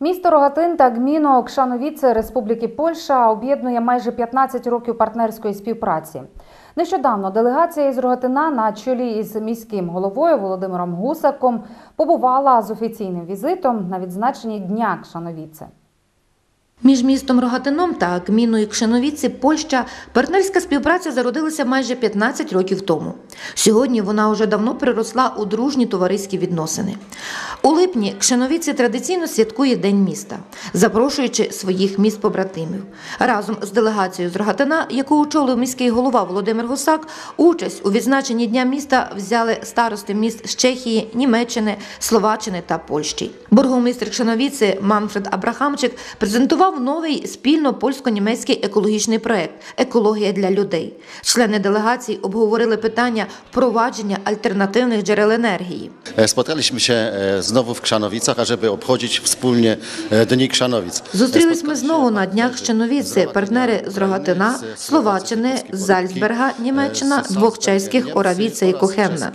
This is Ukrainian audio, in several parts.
Місто Рогатин та гміно Кшановіце Республіки Польща об'єднує майже 15 років партнерської співпраці. Нещодавно делегація із Рогатина на чолі із міським головою Володимиром Гусаком побувала з офіційним візитом на відзначенні Дня Кшановіце. Між містом Рогатином та гміною Кшеновіці, Польща, партнерська співпраця зародилася майже 15 років тому. Сьогодні вона вже давно переросла у дружні товариські відносини. У липні Кшеновіці традиційно святкує День міста, запрошуючи своїх міст побратимів. Разом з делегацією з Рогатина, яку очолив міський голова Володимир Гусак, участь у відзначенні Дня міста взяли старости міст з Чехії, Німеччини, Словаччини та Польщі. Бургомістр Кшеновіці Манфред Абрахамчик презентував новий спільно польсько-німецький екологічний проект Екологія для людей. Члени делегації обговорили питання впровадження альтернативних джерел енергії. E, Spotkaliśmy się e, znowu w Krzanowicach, ażeby obchodzić wspólnie e, Зустрілись ми знову на днях Щеновіці, партнери з Рогатина, Словаччини, з Зальцберга, Німеччина, двох чеських Оравіця і Кохенна.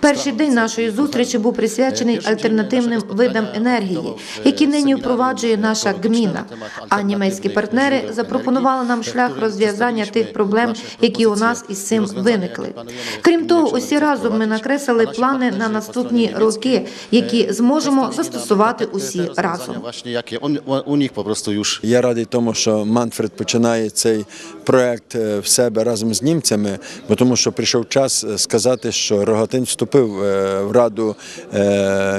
Перший день нашої зустрічі був присвячений альтернативним видам енергії, які нині впроваджує наша гміна. А німецькі партнери запропонували нам шлях розв'язання тих проблем, які у нас із цим виникли. Крім того, усі разом ми накреслили плани на наступні роки, які зможемо застосувати усі разом. Я радий тому, що Манфред починає цей проект е, в себе разом з німцями, бо тому що прийшов час е, сказати, що Рогатин вступив е, в Раду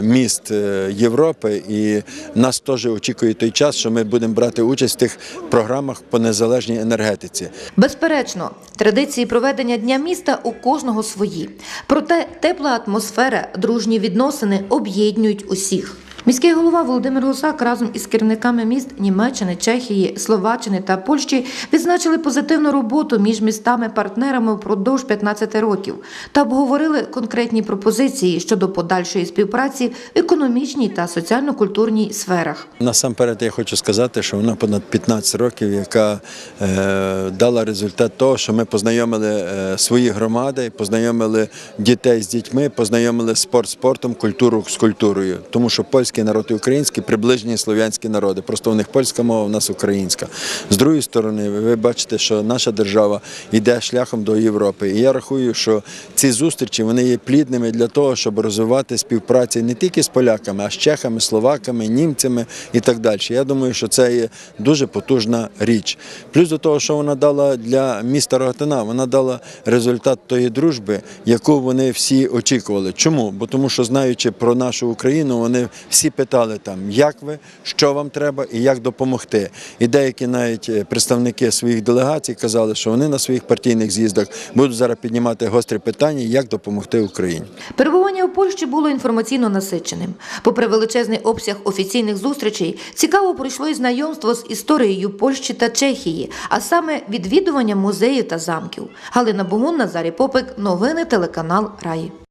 міст Європи, і нас теж очікує той час, що ми будемо брати участь в тих програмах по незалежній енергетиці. Безперечно, традиції проведення дня міста у кожного свої. Проте тепла атмосфера, дружні відносини об'єднують усіх. Міський голова Володимир Гусак разом із керівниками міст Німеччини, Чехії, Словаччини та Польщі відзначили позитивну роботу між містами-партнерами впродовж 15 років та обговорили конкретні пропозиції щодо подальшої співпраці в економічній та соціально-культурній сферах. Насамперед я хочу сказати, що вона понад 15 років, яка е, дала результат того, що ми познайомили е, свої громади, познайомили дітей з дітьми, познайомили спорт з спортом, культуру з культурою. Тому що польський народ і український приближені слов'янські народи. Просто у них польська мова, у нас українська. З другої сторони, ви бачите, що наша держава йде шляхом до Європи. І я рахую, що ці зустрічі вони є плідними для того, щоб розвивати співпрацю не тільки з поляками, а з чехами, словаками, німцями і так далі. Я думаю, що це є дуже потужна річ. Плюс до того, що вона дала для міста Рогатина, вона дала результат тої дружби, яку вони всі очікували. Чому? Бо тому, що знаючи про нашу Україну, вони всі питали там, як ви, що вам треба і як допомогти. І деякі навіть е, представники своїх делегацій казали, що вони на своїх партійних з'їздах будуть зараз піднімати гострі питання, як допомогти Україні. Перебування у Польщі було інформаційно насиченим. Попри величезний обсяг офіційних зустрічей, цікаво пройшло і знайомство з історією Польщі та Чехії, а саме відвідування музеїв та замків. Галина Богун, Назарій Попик, новини телеканал Раї.